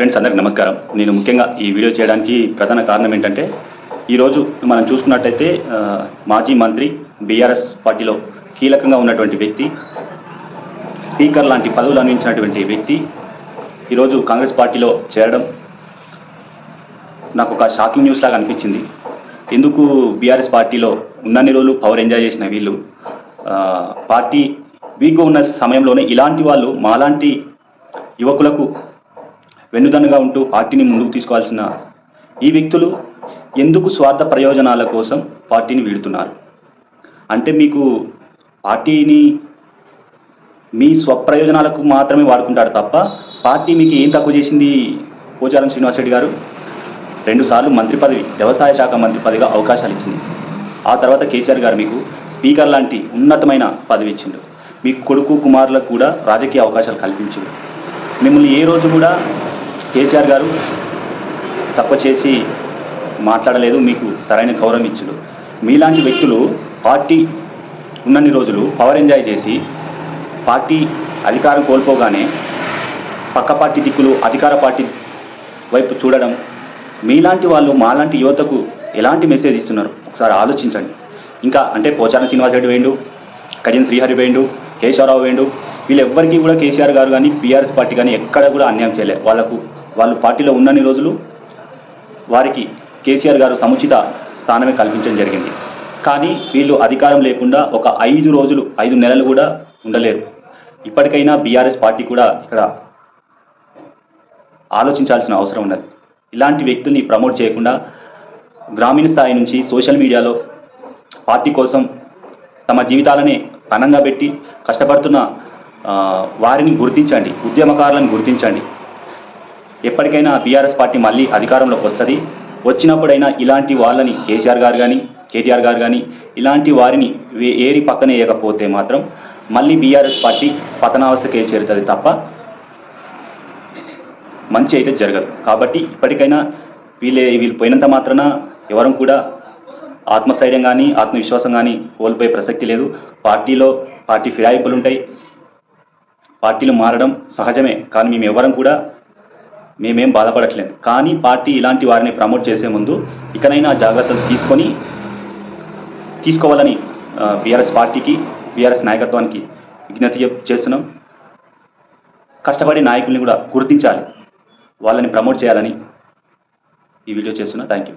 Friends అందరికి నమస్కారం. నేను ముఖ్యంగా ఈ వీడియో చేయడానికి ప్రధాన కారణం ఏంటంటే ఈరోజు మనం చూసుకున్నట్టయితే మాజీ మంత్రి బీఆర్ఎస్ పార్టీలో కీలకంగా ఉన్నటువంటి వ్యక్తి స్పీకర్ లాంటి పదవులు అందించినటువంటి వ్యక్తి ఈరోజు కాంగ్రెస్ పార్టీలో చేరడం నాకు ఒక షాకింగ్ న్యూస్ లాగా అనిపించింది. ఎందుకు బీఆర్ఎస్ పార్టీలో ఉన్నన్ని రోజులు పవర్ ఎంజాయ్ చేసిన వీళ్ళు? పార్టీ వీక్గా ఉన్న సమయంలోనే ఇలాంటి వాళ్ళు మాలాంటి యువకులకు వెన్నుదన్నుగా ఉంటూ పార్టీని ముందుకు తీసుకోవాల్సిన ఈ వ్యక్తులు ఎందుకు స్వార్థ ప్రయోజనాల కోసం పార్టీని వీడుతున్నారు? అంటే మీకు పార్టీని మీ స్వప్రయోజనాలకు మాత్రమే వాడుకుంటారు తప్ప పార్టీ మీకు ఏం తక్కువ చేసింది? పోచారం శ్రీనివాసరెడ్డి గారు రెండుసార్లు మంత్రి పదవి వ్యవసాయ శాఖ మంత్రి పదవిగా అవకాశాలు ఇచ్చింది. ఆ తర్వాత కేసీఆర్ గారు మీకు స్పీకర్ లాంటి ఉన్నతమైన పదవి ఇచ్చిండు. మీ కొడుకు కుమారులకు కూడా రాజకీయ అవకాశాలు కల్పించిండు. మిమ్మల్ని ఏ రోజు కూడా కేసీఆర్ గారు తక్కువ చేసి మాట్లాడలేదు మీకు సరైన గౌరవం ఇచ్చుడు. మీలాంటి వ్యక్తులు పార్టీ ఉన్నన్ని రోజులు పవర్ ఎంజాయ్ చేసి పార్టీ అధికారం కోల్పోగానే పక్క పార్టీ దిక్కులు అధికార పార్టీ వైపు చూడడం మీలాంటి వాళ్ళు మాలాంటి యువతకు ఎలాంటి మెసేజ్ ఇస్తున్నారు? ఒకసారి ఆలోచించండి. ఇంకా అంటే పోచారం శ్రీనివాసరెడ్డి వేయండు కజిన్ శ్రీహరి వేయండు కేశవరావు వేయండు వీళ్ళెవ్వరికీ కూడా కేసీఆర్ గారు కానీ బీఆర్ఎస్ పార్టీ కానీ ఎక్కడ కూడా అన్యాయం చేయలేదు వాళ్ళకు వాళ్ళు పార్టీలో ఉన్నన్ని రోజులు వారికి కేసీఆర్ గారు సముచిత స్థానమే కల్పించడం జరిగింది. కానీ వీళ్ళు అధికారం లేకుండా ఒక ఐదు రోజులు ఐదు నెలలు కూడా ఉండలేరు. ఇప్పటికైనా బీఆర్ఎస్ పార్టీ కూడా ఇక్కడ ఆలోచించాల్సిన అవసరం ఉన్నది. ఇలాంటి వ్యక్తుల్ని ప్రమోట్ చేయకుండా గ్రామీణ స్థాయి నుంచి సోషల్ మీడియాలో పార్టీ కోసం తమ జీవితాలనే పణంగా పెట్టి కష్టపడుతున్న వారిని గుర్తించండి ఉద్యమకారులను గుర్తించండి. ఎప్పటికైనా బీఆర్ఎస్ పార్టీ మళ్ళీ అధికారంలోకి వస్తుంది. వచ్చినప్పుడైనా ఇలాంటి వాళ్ళని కేసీఆర్ గారు కానీ కేటీఆర్ గారు కానీ ఇలాంటి వారిని ఏరి పక్కన వేయకపోతే మాత్రం మళ్ళీ బీఆర్ఎస్ పార్టీ పతనావస్థకే చేరుతుంది తప్ప మంచి అయితే జరగదు. కాబట్టి ఇప్పటికైనా వీళ్ళే వీళ్ళు పోయినంత మాత్రాన ఎవరం కూడా ఆత్మస్థైర్యం కానీ ఆత్మవిశ్వాసం కానీ కోల్పోయే ప్రసక్తి లేదు. పార్టీలో పార్టీ ఫిరాయింపులు ఉంటాయి పార్టీలు మారడం సహజమే. కానీ మేము ఎవరం కూడా మేమేం బాధపడట్లేదు. కానీ పార్టీ ఇలాంటి వారిని ప్రమోట్ చేసే ముందు ఇకనైనా జాగ్రత్తలు తీసుకొని తీసుకోవాలని బీఆర్ఎస్ పార్టీకి బీఆర్ఎస్ నాయకత్వానికి విజ్ఞప్తి చేస్తున్నాం. కష్టపడే నాయకుల్ని కూడా గుర్తించాలి. వాళ్ళని ప్రమోట్ చేయాలని ఈ వీడియో చేస్తున్నా. Thank you